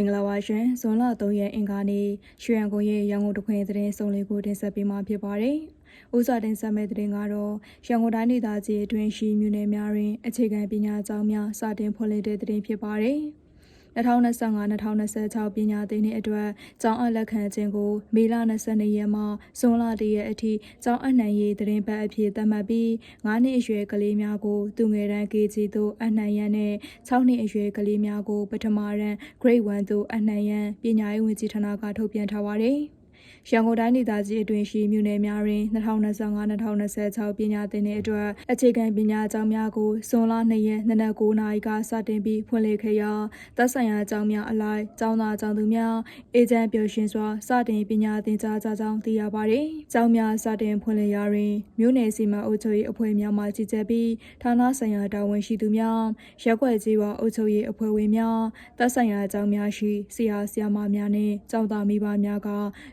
မင်္ဂလာပါရှင်ဇွန်လ3ရက်အင်္ဂါနေ့ရွှေရန်ကုန်ရဲ့ရန်ကုန်တခွင်သတင်းစုံလေးကိုတင်ဆက်ပေးမှာဖြစ်ပါတယ်။ဦးစွာတင်ဆက်မဲ့သတင်းကတော့ရန်ကုန်တိုင်းဒေသကြီးအတွင်းရှိမြို့နယ်များတွင်အခြေခံပညာကျောင်းများစတင်ဖွင့်လှစ်တဲ့သတင်းဖြစ်ပါတယ်။ 2025-2026ပညာသင်နှစ်အတွက်ကျောင်းအပ်လက်ခံခြင်းကိုမေလ22ရက်မှဇွန်လ1ရက်အထိကျောင်းအနှံရေးသတင်းပတ်အဖြစ်သတ်မှတ်ပြီး9နှစ်အရွယ်ကလေးများကိုသူငယ်တန်း KG သို့အနှံရန်နဲ့6နှစ်အရွယ်ကလေးများကိုပထမရန် Grade 1သို့အနှံရန်ပညာရေးဝန်ကြီးဌာနကထုတ်ပြန်ထားပါတယ်။ ရန်ကုန်တိုင်းဒေသကြီးအတွင်းရှိမြို့နယ်များတွင်2025-2026ပညာသင်တဲ့အတွက်အခြေခံပညာကျောင်းများကိုဇွန်လ2ရက်နနက်9:00နာရီကစတင်ပြီးဖွင့်လှစ်ခဲ့ရာသက်ဆိုင်ရာကျောင်းများအလိုက်ကျောင်းသားကျောင်းသူများအေဂျင့်ပျော်ရွှင်စွာစတင်ပညာသင်ကြားကြကြောင်းသိရပါတယ်။ကျောင်းများစတင်ဖွင့်လှစ်ရာတွင်မြို့နယ်စီမံအုပ်ချုပ်ရေးအဖွဲ့များမှကြီးကြပ်ပြီးဌာနဆိုင်ရာတာဝန်ရှိသူများရက်ွက်ကြီးဝအုပ်ချုပ်ရေးအဖွဲ့ဝင်များသက်ဆိုင်ရာကျောင်းများရှိဆရာဆရာမများနှင့်ကျောင်းသားမိဘများက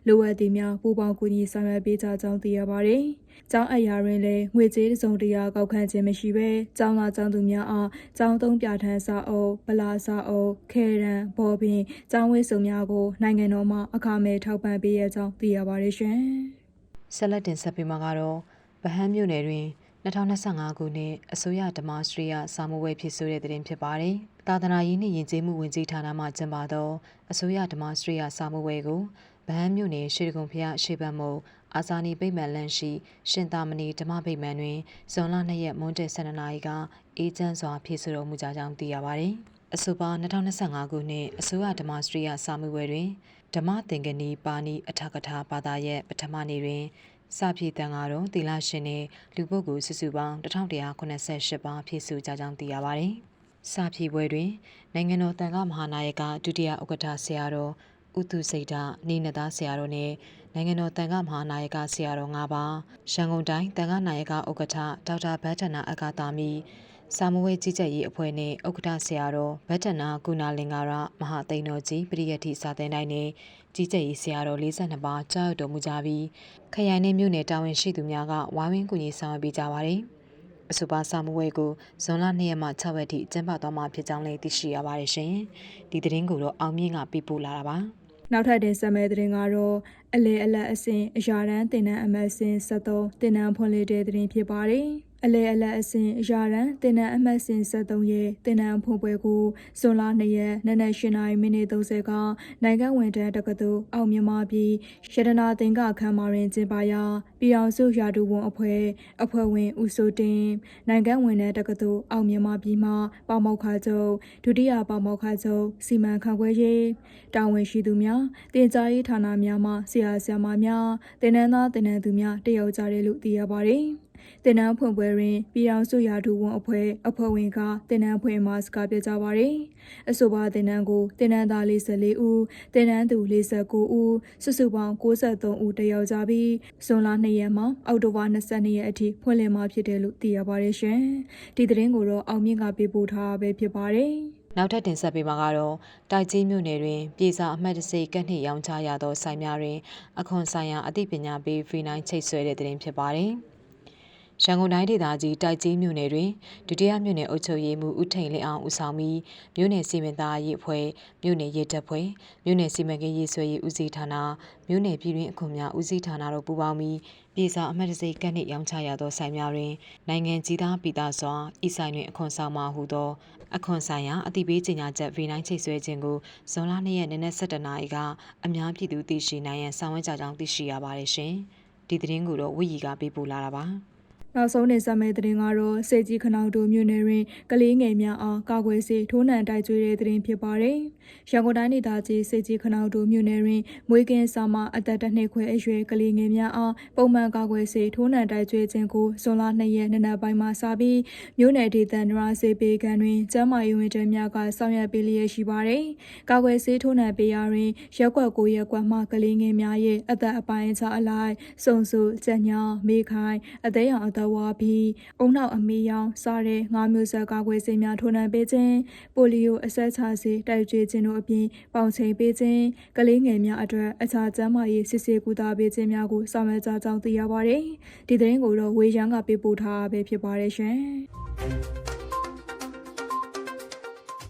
လိုအပ်သည့်များပူးပေါင်းကူညီဆောင်ရွက်ပေးကြကြောင်းသိရပါတယ်။ကျောင်းအရာတွင်လည်းငွေကြေးစုံတရာကောက်ခံခြင်းမရှိဘဲကျောင်းသားကျောင်းသူများအားကျောင်းသုံးပြဋ္ဌာန်းစာအုပ်ဗလာစာအုပ်ခဲရန်ဘော်ပင်ကျောင်းဝင်းစုံများကိုနိုင်ငံတော်မှအခမဲ့ထောက်ပံ့ပေးရကြောင်းသိရပါတယ်ရှင်။ဆက်လက်တင်ဆက်ပေးမှာကတော့ဗဟန်းမြို့နယ်တွင်2025ခုနှစ်အစိုးရဓမ္မစရိယစာမွေးဖြစ်ဆိုတဲ့တင်ဖြစ်ပါတယ်။သာသနာရေးနှင့်ယဉ်ကျေးမှုဝန်ကြီးဌာနမှကျင်းပသောအစိုးရဓမ္မစရိယစာမွေးကို ဗဟန်းမြို့နယ်ရှေးကုံဖျားရှေးဘတ်မုံအာဇာနည်ဗိမ္မာန်လန့်ရှိရှင်သာမဏေဓမ္မဗိမ္မာန်တွင်ဇွန်လ2ရက်မွန်းတက်12နာရီကအေးချမ်းစွာဖြစ်ဆိုတော်မူကြကြောင်းသိရပါတယ်။အဆိုပါ2025ခုနှစ်အစိုးရဓမ္မစရိယစာမွေးတွင်ဓမ္မသင်္ကနီပါဏိအထကထာဘာသာရဲ့ပထမနေ့တွင်စာပြေတန်ကတော့သီလရှင်နဲ့လူပုဂ္ဂိုလ်စုစုပေါင်း1188ပါးဖြစ်စုကြကြောင်းသိရပါတယ်။စာပြေပွဲတွင်နိုင်ငံတော်တန်ခါမဟာနာယကဒုတိယဥက္ကဋ္ဌဆရာတော် ဥတုစိတ်ဓနေနသားဆရာတော်နဲ့နိုင်ငံတော်တန်ခါမဟာနာယကဆရာတော်၅ပါးရန်ကုန်တိုင်းတန်ခါနာယကဥက္ကဋ္ဌဒေါက်တာဘတ်တနာအက္ခတာမီစာမဝဲကြီးကြပ်ရေးအဖွဲ့နဲ့ဥက္ကဋ္ဌဆရာတော်ဗတ်တနာကုနာလင်္ကာရမဟာသိန်တော်ကြီးပရိယတ်တိစာသင်တိုင်းနဲ့ကြီးကြပ်ရေးဆရာတော်42ပါးကြားရောက်တော်မူကြပြီးခရိုင်နဲ့မြို့နယ်တာဝန်ရှိသူများကဝိုင်းဝန်းကူညီဆောင်ရွက်ပေးကြပါတယ်။အဆိုပါစာမဝဲကိုဇွန်လ2ရက်မှ6ရက်ထိကျင်းပသွားမှာဖြစ်ကြောင်းလည်းသိရှိရပါတယ်ရှင်။ဒီသတင်းကိုတော့အောင်မြင့်ကပြပို့လာတာပါ။ နောက်ထပ်တင်ဆက်မဲ့သတင်းကတော့အလေအလတ်အစင်အရာရန်တင်နန်းအမတ်စင်73တင်နန်းဖွင့်လှစ်တဲ့သတင်းဖြစ်ပါတယ်။ အလဲအလက်အစင်အရာရန်တင်နန်းအမှတ်စဉ်73ရဲ့တင်နန်းဖွင့်ပွဲကိုဇွန်လ2ရက်နနက်၈နာရီမိနစ်30ကနိုင်ငံဝန်ထမ်းတက္ကသိုလ်အောင်မြန်မာပြည်ရတနာသင်္ကခမ်းမတွင်ကျင်းပရာပြည်အောင်စုရာထူးဝန်အဖွဲ့အဖွဲ့ဝင်ဦးစိုးတင်နိုင်ငံဝန်ထမ်းတက္ကသိုလ်အောင်မြန်မာပြည်မှပေါမောက်ခချုပ်ဒုတိယပေါမောက်ခချုပ်စီမံခန့်ခွဲရေးတာဝန်ရှိသူများတင်ကြားရေးဌာနများမှဆရာဆရာမများတင်နန်းသားတင်နန်းသူများတယောက်ကြတယ်လို့သိရပါတယ်။ တင်နန်းဖွင့်ပွဲတွင်ပြည်အောင်စုရာထူးဝန်အဖွဲ့အဖွဲ့ဝင်ကတင်နန်းဖွင့်မှာစကားပြောကြပါရယ်အဆိုပါတင်နန်းကိုတင်နန်းသား44ဦးတင်နန်းသူ49ဦးစုစုပေါင်း63ဦးတက်ရောက်ကြပြီးဇွန်လ2ရက်မှအောက်တိုဘာ22ရက်အထိဖွင့်လှစ်မှာဖြစ်တယ်လို့သိရပါတယ်ရှင်ဒီသတင်းကိုတော့အောင်မြင့်ကပေးပို့ထားပဲဖြစ်ပါတယ်နောက်ထပ်တင်ဆက်ပေးမှာကတော့တိုက်ကြီးမြို့နယ်တွင်ပြည်စာအမှတ်တစိကတ်နှစ်ရောင်းချရသောဆိုင်များတွင်အခွန်ဆိုင်ရာအသိပညာပေးဖရီနိုင်ချိတ်ဆွဲတဲ့တင်ဖြစ်ပါတယ်။ ရန်ကုန်တိုင်းဒေသကြီးတိုက်ကြီးမြို့နယ်တွင်ဒုတိယမြို့နယ်အုပ်ချုပ်ရေးမှူးဦးထိန်လင်းအောင်ဦးဆောင်ပြီးမြို့နယ်စီမံသားရေးအဖွဲ့မြို့နယ်ရေးတပ်ဖွဲ့မြို့နယ်စီမံကိန်းရေးဆွဲရေးဦးစီးဌာနမြို့နယ်ပြည်တွင်းအခွန်များဦးစီးဌာနတို့ပူးပေါင်းပြီးပြည်စာအမှတ်တစိကတ်နှင့်ရောင်းချရသောဆိုင်များတွင်နိုင်ငံကြီးသားပြည်သားစွာဤဆိုင်တွင်အခွန်ဆောင်မှဟုသောအခွန်ဆိုင်ရာအတိပေးကြေညာချက် V9 ချိတ်ဆွဲခြင်းကိုဇွန်လ2ရက်နေ့နက်7:00နာရီကအများပြည်သူသိရှိနိုင်ရန်ဆောင်ရွက်ကြကြောင်းသိရှိရပါတယ်ရှင်။ဒီသတင်းကိုတော့ဝီရီကပေးပို့လာတာပါ။ နောက်ဆုံးနေဆက်မဲ့သတင်းကတော့စေကြီးခနောက်တို့မြို့နယ်တွင်ကလေးငယ်များအားကာကွယ်ဆေးထိုးနှံတိုက်ကျွေးတဲ့သတင်းဖြစ်ပါတယ်။ရန်ကုန်တိုင်းဒေသကြီးစေကြီးခနောက်တို့မြို့နယ်တွင်မွေးကင်းစာမအသက်တစ်နှစ်ခွဲအရွယ်ကလေးငယ်များအားပုံမှန်ကာကွယ်ဆေးထိုးနှံတိုက်ကျွေးခြင်းကိုဇွန်လ2ရက်နေ့နက်ပိုင်းမှာစပြီးမြို့နယ်ဒေသန္တရစေပေကန်တွင်ကျန်းမာရေးဝန်ထမ်းများကဆောင်ရွက်ပေးလျက်ရှိပါတယ်။ကာကွယ်ဆေးထိုးနှံပေးရာတွင်ရက်ကွက်ကိုရက်ကွက်မှကလေးငယ်များရဲ့အသက်အပိုင်းအခြားအလိုက်စုံစုကြက်ညာမေခိုင်အသေးရောင်အသက်ဝါပြီးအုံနောက်အမေရောင်စားတဲ့ငါးမျိုးဆက်ကာကွယ်ဆေးများထိုးနှံပေးခြင်းပိုလီယိုအဆက်ချဆေးတိုက်ကျွေးခြင်းတို့အပြင်ပေါင်ချိန်ပေးခြင်းကလေးငယ်များအတွက်အခြားကျန်းမာရေးစစ်ဆေးကူတာပေးခြင်းများကိုဆောင်ရွက်ကြကြောင်းသိရပါတယ်ဒီသတင်းကိုတော့ဝေယံကပေးပို့ထားပဲဖြစ်ပါတယ်ရှင်